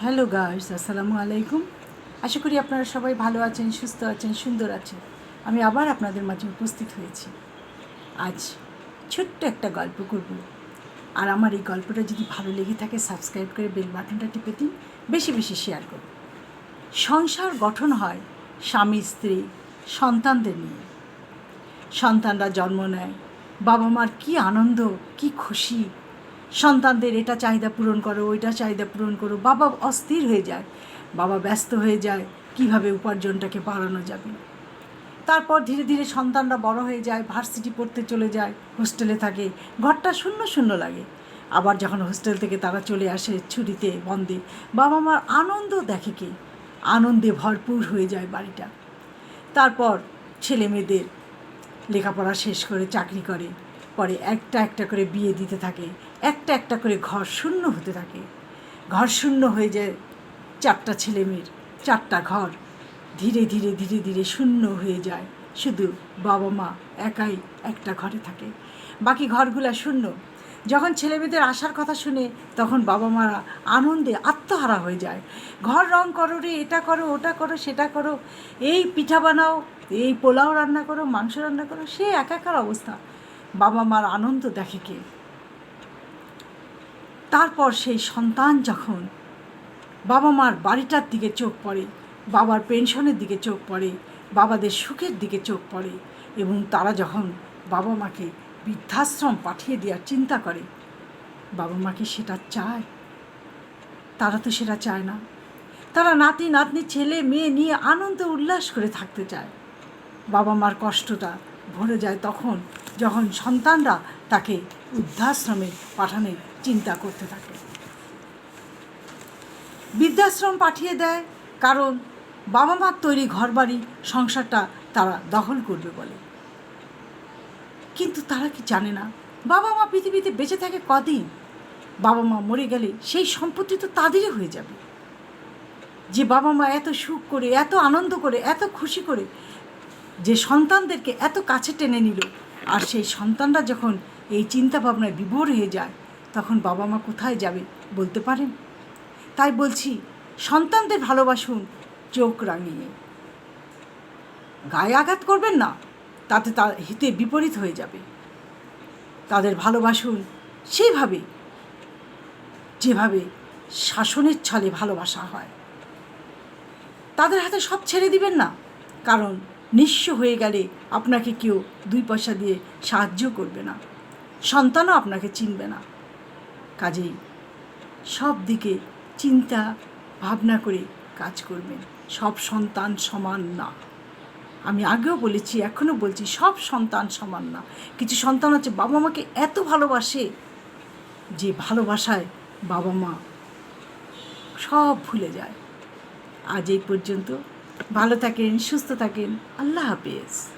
Hello guys আসসালামু আলাইকুম আশা করি আপনারা সবাই ভালো আছেন, সুস্থ আছেন, সুন্দর আছেন। আমি আবার আপনাদের মাঝে উপস্থিত হয়েছি। আজ ছোট্ট একটা গল্প করব। আর আমার এই গল্পটা যদি ভালো লেগে থাকে সাবস্ক্রাইব করে বেল বাটনটা টিপে দিন। বেশি বেশি শেয়ার করুন। সংসার গঠন হয় স্বামী, স্ত্রী, সন্তানদের নিয়ে। সন্তানরা জন্ম নেয়। বাবা মার কী আনন্দ, কী খুশি সন্তানদের এটা চাহিদা পূরণ করো, ওইটা চাহিদা পূরণ করো। বাবা অস্থির হয়ে যায়, বাবা ব্যস্ত হয়ে যায়, কীভাবে উপার্জনটাকে বাড়ানো যাবে? তারপর ধীরে ধীরে সন্তানরা বড় হয়ে যায়, ভার্সিটি পড়তে চলে যায়, হোস্টেলে থাকে, ঘরটা শূন্য শূন্য লাগে। আবার যখন হোস্টেল থেকে তারা চলে আসে ছুটিতে বন্ধে বাবা মার আনন্দ দেখে কে? আনন্দে ভরপুর হয়ে যায় বাড়িটা। তারপর ছেলে মেয়েদের লেখাপড়া শেষ করে চাকরি করে, পরে একটা একটা করে বিয়ে দিতে থাকে একটা একটা করে ঘর শূন্য হতে থাকে। ঘর শূন্য হয়ে যায় চারটা ছেলে মেয়ের চারটা ঘর। ধীরে ধীরে ধীরে ধীরে শূন্য হয়ে যায়। শুধু বাবা মা একাই একটা ঘরে থাকে। বাকি ঘরগুলো শূন্য। যখন ছেলেমেয়েদের আসার কথা শুনে তখন বাবা মারা আনন্দে আত্মহারা হয়ে যায়। ঘর রং করো রে, এটা করো, ওটা করো, সেটা করো। এই পিঠা বানাও, এই পোলাও রান্না করো, মাংস রান্না করো, সে একাকার অবস্থা। বাবা মার আনন্দ দেখে কে? তারপর সেই সন্তান যখন বাবা মার বাড়িটার দিকে চোখ পড়ে, বাবার পেনশনের দিকে চোখ পড়ে, বাবাদের সুখের দিকে চোখ পড়ে এবং তারা যখন বাবা মাকে বৃদ্ধাশ্রম পাঠিয়ে দেওয়ার চিন্তা করে বাবা মাকে সেটা চায়? তারা তো সেটা চায় না। তারা নাতি, নাতনি, ছেলে, মেয়ে নিয়ে আনন্দ উল্লাস করে থাকতে চায়। বাবা মার কষ্টটা ভরে যায় তখন যখন সন্তানরা তাকে বৃদ্ধাশ্রমে পাঠানোর চিন্তা করতে থাকে। বৃদ্ধাশ্রম পাঠিয়ে দেয় কারণ বাবা মার তৈরি ঘরবাড়ি সংসারটা তারা দখল করবে বলে। কিন্তু তারা কি জানে না বাবা মা পৃথিবীতে বেঁচে থাকে কদিন? বাবা মা মরে গেলে সেই সম্পত্তি তো তাদেরই হয়ে যাবে। যে বাবা মা এত সুখ করে, এত আনন্দ করে, এত খুশি করে, যে সন্তানদেরকে এত কাছে টেনে নিল, আর সেই সন্তানরা যখন এই চিন্তা ভাবনায় বিভোর হয়ে যায়। তখন বাবা মা কোথায় যাবে বলতে পারেন? তাই বলছি, সন্তানদের ভালোবাসুন, চোখ রাঙিয়ে। গায়ে আঘাত করবেন না, তাতে তার হিতে বিপরীত হয়ে যাবে। তাদের ভালোবাসুন সেইভাবে, যেভাবে শাসনের ছলে ভালোবাসা হয়। তাদের হাতে সব ছেড়ে দিবেন না, কারণ নিঃস্ব হয়ে গেলে আপনাকে কেউ দুই পয়সা দিয়ে সাহায্য করবে না। সন্তানও আপনাকে চিনবে না। কাজেই সব দিকে চিন্তা, ভাবনা করে কাজ করবেন। সব সন্তান সমান না। আমি আগেও বলেছি, এখনও বলছি, সব সন্তান সমান না। কিছু সন্তান আছে বাবা মাকে এত ভালোবাসে যে ভালোবাসায় বাবা মা সব ভুলে যায়। আজ এই পর্যন্ত। ভালো থাকেন, সুস্থ থাকেন। আল্লাহ হাফেজ।